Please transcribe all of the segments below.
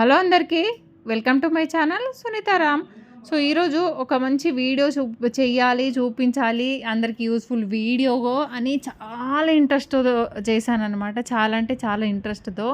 Hello అందరికీ welcome to my channel Sunitaram so ఈరోజు ఒక మంచి వీడియో చూ చెయ్యాలి చూపించాలి అందరికీ యూస్ఫుల్ వీడియో అని చాలా ఇంట్రెస్ట్తో చేశాను అనమాట చాలా అంటే చాలా ఇంట్రెస్ట్తో.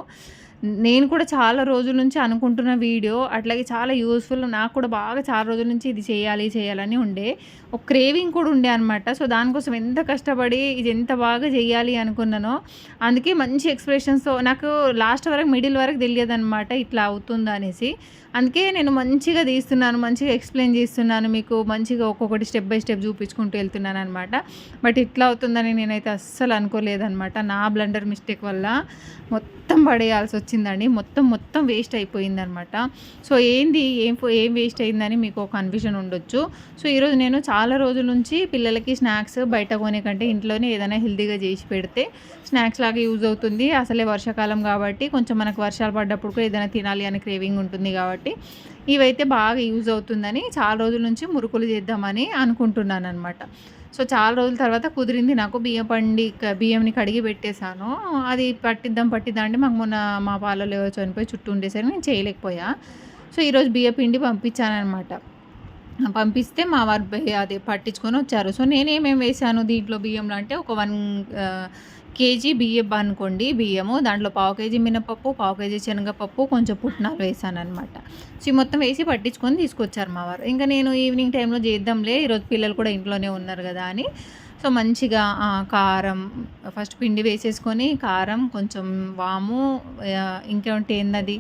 నేను కూడా చాలా రోజుల నుంచి అనుకుంటున్న వీడియో అట్లాగే చాలా యూస్ఫుల్ నాకు కూడా బాగా చాలా రోజుల నుంచి ఇది చేయాలి చేయాలని ఉండే. ఒక క్రేవింగ్ కూడా ఉండే అనమాట సో దానికోసం ఎంత కష్టపడి ఇది ఎంత బాగా చేయాలి అనుకున్నానో అందుకే మంచి ఎక్స్ప్రెషన్స్తో నాకు లాస్ట్ వరకు మిడిల్ వరకు తెలియదు అనమాట ఇట్లా అవుతుంది అనేసి. అందుకే నేను మంచిగా తీస్తున్నాను మంచిగా ఎక్స్ప్లెయిన్ చేస్తున్నాను మీకు మంచిగా ఒక్కొక్కటి స్టెప్ బై స్టెప్ చూపించుకుంటూ వెళ్తున్నాను అనమాట బట్ ఇట్లా అవుతుందని నేనైతే అస్సలు అనుకోలేదనమాట నా బ్లండర్ మిస్టేక్ వల్ల మొత్తం పడేయాల్సి వచ్చిందండి. మొత్తం మొత్తం వేస్ట్ అయిపోయిందనమాట సో ఏంది ఏం ఏం వేస్ట్ అయిందని మీకు ఒక కన్ఫ్యూజన్ ఉండొచ్చు. సో ఈరోజు నేను చాలా రోజుల నుంచి పిల్లలకి స్నాక్స్ బయట కొనే కంటే ఇంట్లోనే ఏదైనా హెల్దీగా చేసి పెడితే స్నాక్స్ లాగా యూజ్ అవుతుంది. అసలే వర్షాకాలం కాబట్టి కొంచెం మనకు వర్షాలు పడ్డప్పుడు కూడా ఏదైనా తినాలి అనే క్రేవింగ్ ఉంటుంది కాబట్టి ఇవైతే బాగా యూజ్ అవుతుందని చాలా రోజుల నుంచి మురుకులు చేద్దామని అనుకుంటున్నాను అనమాట సో చాలా రోజుల తర్వాత కుదిరింది నాకు బియ్యం పండి బియ్యంని కడిగి పెట్టేశాను. అది పట్టిద్దాం పట్టిద్దాం అంటే మాకు మొన్న మా పాలలో చనిపోయి చుట్టూ ఉండేసరికి నేను చేయలేకపోయా. సో ఈరోజు బియ్య పిండి పంపించానమాట పంపిస్తే మా వారు అదే పట్టించుకొని వచ్చారు. సో నేనేమేమి వేశాను దీంట్లో బియ్యంలో అంటే ఒక వన్ కేజీ బియ్యం అనుకోండి బియ్యము దాంట్లో పావు కేజీ మినపప్పు పావు కేజీ శనగపప్పు కొంచెం పుట్నాలు వేసాను అనమాట సో మొత్తం వేసి పట్టించుకొని తీసుకొచ్చారు మా వారు. ఇంకా నేను ఈవినింగ్ టైంలో చేద్దాంలే ఈరోజు పిల్లలు కూడా ఇంట్లోనే ఉన్నారు కదా అని. సో మంచిగా కారం ఫస్ట్ పిండి వేసేసుకొని కారం కొంచెం వాము ఇంకేమంటే ఏందది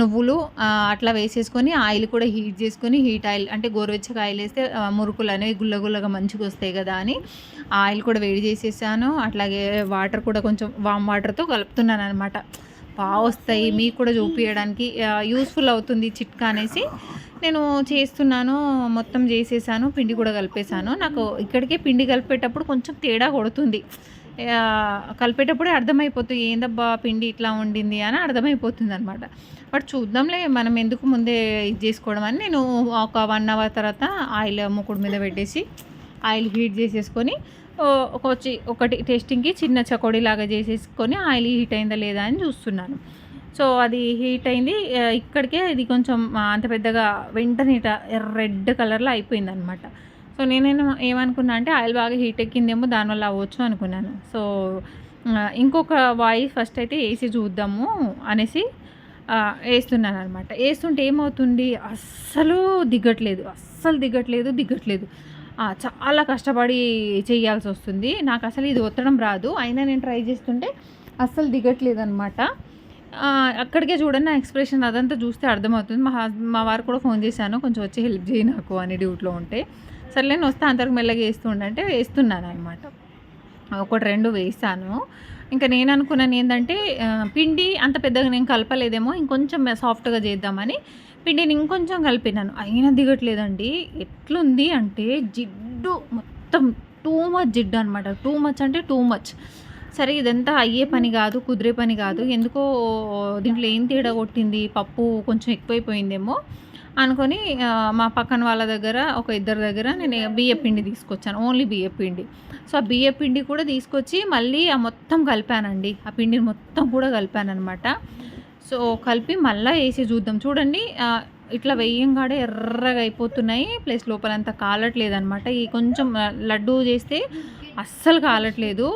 నువ్వులు అట్లా వేసేసుకొని ఆయిల్ కూడా హీట్ చేసుకొని హీట్ ఆయిల్ అంటే గోరువెచ్చగా ఆయిల్ వేస్తే మురుకులు అనేవి గుల్లగుల్లగా మంచిగా వస్తాయి కదా అని. ఆయిల్ కూడా వేడి చేసేసాను. అట్లాగే వాటర్ వాటర్ కూడా కొంచెం వామ్ వాటర్తో కలుపుతున్నాను అనమాట బాగా వస్తాయి మీకు కూడా చూపించడానికి యూస్ఫుల్ అవుతుంది చిట్కా అనేసి. నేను చేస్తున్నాను మొత్తం చేసేసాను పిండి కూడా కలిపేశాను. నాకు ఇక్కడికే పిండి కలిపేటప్పుడు కొంచెం తేడా కొడుతుంది. కలిపేటప్పుడే అర్థమైపోతుంది ఏందబ్బా పిండి ఇట్లా ఉండింది అని అర్థమైపోతుంది అనమాట బట్ చూద్దాంలే మనం ఎందుకు ముందే ఇది చేసుకోవడం అని. నేను ఒక వన్ అవర్ తర్వాత ఆయిల్ ముక్కుడు మీద పెట్టేసి ఆయిల్ హీట్ చేసేసుకొని వచ్చి ఒకటి టెస్టింగ్కి చిన్న చకోడీ లాగా చేసేసుకొని ఆయిల్ హీట్ అయిందా లేదా అని చూస్తున్నాను. సో అది హీట్ అయింది. ఇక్కడికే ఇది కొంచెం అంత పెద్దగా వెంటనే రెడ్ కలర్లో అయిపోయింది అనమాట సో నేనైనా ఏమనుకున్నా అంటే ఆయిల్ బాగా హీట్ ఎక్కిందేమో దానివల్ల అవ్వచ్చు అనుకున్నాను. సో ఇంకొక వాయిస్ ఫస్ట్ అయితే వేసి చూద్దాము అనేసి వేస్తున్నాను అనమాట వేస్తుంటే ఏమవుతుంది? అస్సలు దిగ్గట్లేదు అస్సలు దిగట్లేదు దిగ్గట్లేదు చాలా కష్టపడి చేయాల్సి వస్తుంది. నాకు అసలు ఇది ఒత్తడం రాదు. అయినా నేను ట్రై చేస్తుంటే అస్సలు దిగట్లేదు అనమాట అక్కడికే చూడండి నా ఎక్స్ప్రెషన్ అదంతా చూస్తే అర్థమవుతుంది. మా మా వారు కూడా ఫోన్ చేశాను కొంచెం వచ్చి హెల్ప్ చేయి నాకు అని డ్యూట్లో ఉంటే. సర్లే నేను వస్తే అంతవరకు మెల్లగా వేస్తుండంటే వేస్తున్నాను అనమాట ఒకటి రెండు వేసాను. ఇంకా నేను అనుకున్నాను ఏంటంటే పిండి అంత పెద్దగా నేను కలపలేదేమో ఇంకొంచెం సాఫ్ట్గా చేద్దామని పిండిని ఇంకొంచెం కలిపినాను. అయినా దిగట్లేదండి. ఎట్లుంది అంటే జిడ్డు మొత్తం టూ మచ్ జిడ్డు అనమాట టూ మచ్ అంటే టూ మచ్. సరే ఇదంతా అయ్యే పని కాదు కుదిరే పని కాదు. ఎందుకో దీంట్లో ఏం తేడా కొట్టింది? పప్పు కొంచెం ఎక్కువైపోయిందేమో. అనుకొని మా పక్కన వాళ్ళ దగ్గర ఒక ఇద్దరి దగ్గర నేను బియ్య పిండి తీసుకొచ్చాను. ఓన్లీ బియ్య పిండి. సో ఆ బియ్య పిండి కూడా తీసుకొచ్చి మళ్ళీ ఆ మొత్తం కలిపానండి. ఆ పిండిని మొత్తం కూడా కలిపాను అనమాట సో కలిపి మళ్ళీ వేసి చూద్దాం. చూడండి ఇట్లా వెయ్యంగాడే ఎర్రగా అయిపోతున్నాయి. ప్లస్ లోపలంతా కాలట్లేదు అనమాట ఈ కొంచెం లడ్డు చేస్తే అస్సలు కాలట్లేదు.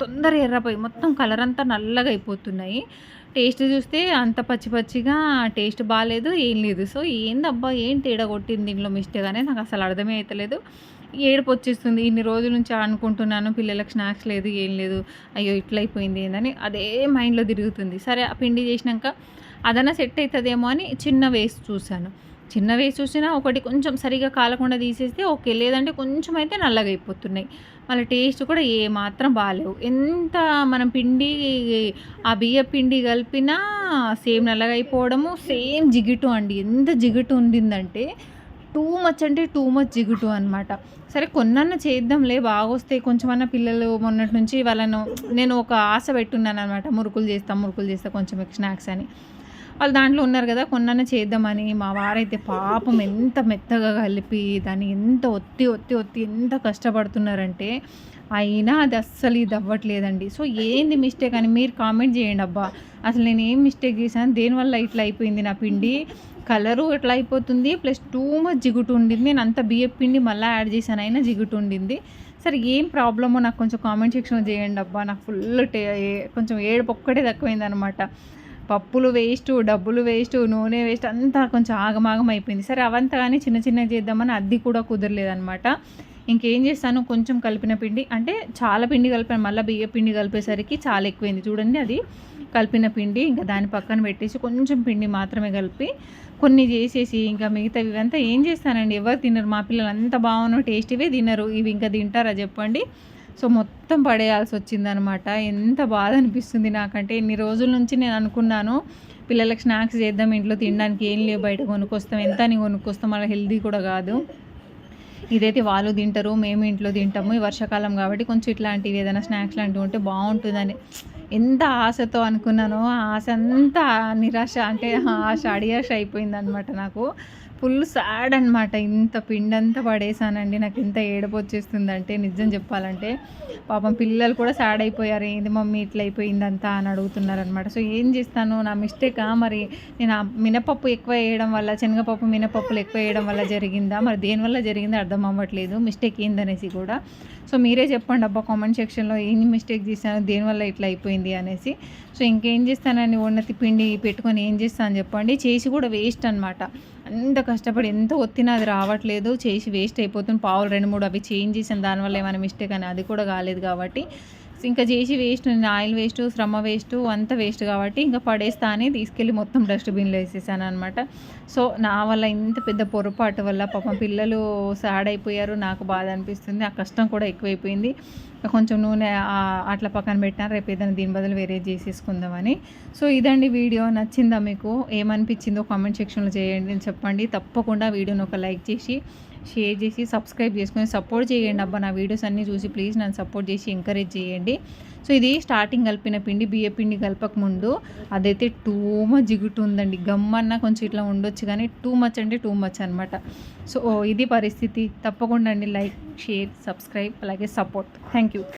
తొందర ఎర్రపోయి మొత్తం కలర్ అంతా నల్లగా అయిపోతున్నాయి. టేస్ట్ చూస్తే అంత పచ్చి పచ్చిగా టేస్ట్ బాగాలేదు ఏం లేదు. సో ఏందబ్బా ఏం తేడా కొట్టింది దీంట్లో మిస్టేక్ అనేది నాకు అసలు అర్థమే అవుతలేదు ఏడుపు వచ్చేస్తుంది. ఇన్ని రోజుల నుంచి అనుకుంటున్నాను పిల్లలకు స్నాక్స్ లేదు ఏం లేదు. అయ్యో ఇట్లా అయిపోయింది ఏందని అదే మైండ్లో తిరుగుతుంది. సరే ఆ పిండి చేసినాక అదన్నా సెట్ అవుతుందేమో అని చిన్న వేస్ట్ చూశాను. చిన్నవి చూసినా ఒకటి కొంచెం సరిగా కాలకుండా తీసేస్తే ఓకే లేదంటే కొంచెం అయితే నల్లగా అయిపోతున్నాయి. మళ్ళీ టేస్ట్ కూడా ఏ మాత్రం బాగాలేవు ఎంత మనం పిండి ఆ బియ్య పిండి కలిపినా సేమ్ నల్లగా అయిపోవడము సేమ్ జిగుటు అండి. ఎంత జిగుటు ఉండిందంటే టూ మచ్ అంటే టూ మచ్ జిగుటు అనమాట సరే కొన్నన్న చేద్దాంలే బాగా వస్తాయి కొంచెమన్నా పిల్లలు మొన్నటి నుంచి వాళ్ళను నేను ఒక ఆశ పెట్టున్నాను అనమాట మురుకులు చేస్తాం మురుకులు చేస్తా కొంచెం స్నాక్స్ అని. వాళ్ళు దాంట్లో ఉన్నారు కదా కొన్న చేద్దామని మా వారైతే పాపం ఎంత మెత్తగా కలిపి దాన్ని ఎంత ఒత్తి ఒత్తి ఒత్తి ఎంత కష్టపడుతున్నారంటే అయినా అది అస్సలు ఇది అవ్వట్లేదండి. సో ఏంది మిస్టేక్ అని మీరు కామెంట్ చేయండి అబ్బా. అసలు నేను ఏం మిస్టేక్ చేశాను? దేనివల్ల ఇట్లా అయిపోయింది నా పిండి? కలరు ఇట్లా అయిపోతుంది? ప్లస్ టూ మచ్ జిగుటు ఉండింది. నేను అంత బియ్యం పిండి మళ్ళీ యాడ్ చేశాను అయినా జిగుటు ఉండింది. సరే ఏం ప్రాబ్లమో నాకు కొంచెం కామెంట్ సెక్షన్లో చేయండి అబ్బా. నాకు ఫుల్ టే కొంచెం ఏడుపు ఒక్కటే తక్కువైంది అనమాట పప్పులు వేస్ట్ డబ్బులు వేస్ట్ నూనె వేస్ట్ అంతా కొంచెం ఆగమాగం అయిపోయింది. సరే అవంతా కానీ చిన్న చిన్నగా చేద్దామని అది కూడా కుదరలేదనమాట ఇంకేం చేస్తాను? కొంచెం కలిపిన పిండి అంటే చాలా పిండి కలిపాను. మళ్ళీ బియ్య పిండి కలిపేసరికి చాలా ఎక్కువైంది. చూడండి అది కలిపిన పిండి ఇంకా దాని పక్కన పెట్టేసి కొంచెం పిండి మాత్రమే కలిపి కొన్ని చేసేసి ఇంకా మిగతావి ఇవంతా ఏం చేస్తానండి? ఎవరు తినరు. మా పిల్లలు అంత బాగున్నావు టేస్టీవే తినరు. ఇవి ఇంకా తింటారా చెప్పండి? సో మొత్తం పడేయాల్సి వచ్చిందనమాట ఎంత బాధ అనిపిస్తుంది నాకంటే. ఇన్ని రోజుల నుంచి నేను అనుకున్నాను పిల్లలకి స్నాక్స్ చేద్దాం ఇంట్లో తినడానికి ఏం లేవు బయట కొనుక్కొస్తాం ఎంత అని కొనుక్కొస్తాం అలా హెల్దీ కూడా కాదు. ఇదైతే వాళ్ళు తింటారు మేము ఇంట్లో తింటాము ఈ వర్షాకాలం కాబట్టి కొంచెం ఇట్లాంటివి ఏదైనా స్నాక్స్ లాంటివి ఉంటే బాగుంటుందని. ఎంత ఆశతో అనుకున్నానో ఆ ఆశ అంతా నిరాశ అంటే ఆశ అడియాశ అయిపోయింది అనమాట నాకు. ఫుల్ సాడ్ అనమాట ఇంత పిండంతా పడేసానండి. నాకు ఇంత ఏడుపు వచ్చేస్తుందంటే నిజం చెప్పాలంటే. పాపం పిల్లలు కూడా సాడ్ అయిపోయారు. ఏంది మమ్మీ ఇట్లా అయిపోయిందంతా అని అడుగుతున్నారనమాట సో ఏం చేస్తాను? నా మిస్టేకా? మరి నేను మినపప్పు ఎక్కువ వేయడం వల్ల శనగపప్పు మినపప్పులు ఎక్కువ వేయడం వల్ల జరిగిందా? మరి దేనివల్ల జరిగిందో అర్థం అవ్వట్లేదు. మిస్టేక్ ఏందనేసి కూడా. సో మీరే చెప్పండి అబ్బా కామెంట్ సెక్షన్లో ఏం మిస్టేక్ చేశాను? దేనివల్ల ఇట్లా అయిపోయింది అనేసి. సో ఇంకేం చేస్తానని ఉన్నతి పిండి పెట్టుకొని ఏం చేస్తాను చెప్పండి. చేసి కూడా వేస్ట్ అనమాట అంత కష్టపడి ఎంత ఒత్తినా అది రావట్లేదు. చేసి వేస్ట్ అయిపోతుంది. పావులు రెండు మూడు అవి చేంజ్ చేసిన దానివల్ల ఏమైనా మిస్టేక్ అని అది కూడా కాలేదు కాబట్టి ఇంకా చేసి వేస్ట్ ఆయిల్ వేస్ట్ శ్రమ వేస్ట్ అంత వేస్ట్ కాబట్టి ఇంకా పడేస్తా అని తీసుకెళ్ళి మొత్తం డస్ట్బిన్లో వేసేసాను అనమాట సో నా వల్ల ఇంత పెద్ద పొరపాటు వల్ల పాపం పిల్లలు సాడ్ అయిపోయారు నాకు బాధ అనిపిస్తుంది ఆ కష్టం కూడా ఎక్కువైపోయింది. కొంచెం నూనె అట్లా పక్కన పెట్టినా రేపు ఏదైనా దీని బదులు వేరే చేసేసుకుందామని. సో ఇదండి వీడియో. నచ్చిందా మీకు? ఏమనిపించిందో కామెంట్ సెక్షన్లో చేయండి చెప్పండి. తప్పకుండా వీడియోని ఒక లైక్ చేసి షేర్ చేసి సబ్స్క్రైబ్ చేసుకొని సపోర్ట్ చేయండి అబ్బా. నా వీడియోస్ అన్నీ చూసి ప్లీజ్ నన్ను సపోర్ట్ చేసి ఎంకరేజ్ చేయండి. సో ఇది స్టార్టింగ్ కలిపిన పిండి బియ్య పిండి కలపక ముందు అదైతే టూ మచ్ జిగుటు ఉందండి. గమ్మన్న కొంచెం ఇట్లా ఉండొచ్చు కానీ టూ మచ్ అంటే టూ మచ్ అనమాట సో ఇది పరిస్థితి. తప్పకుండా అండి. లైక్ షేర్ సబ్స్క్రైబ్ అలాగే సపోర్ట్. Thank you.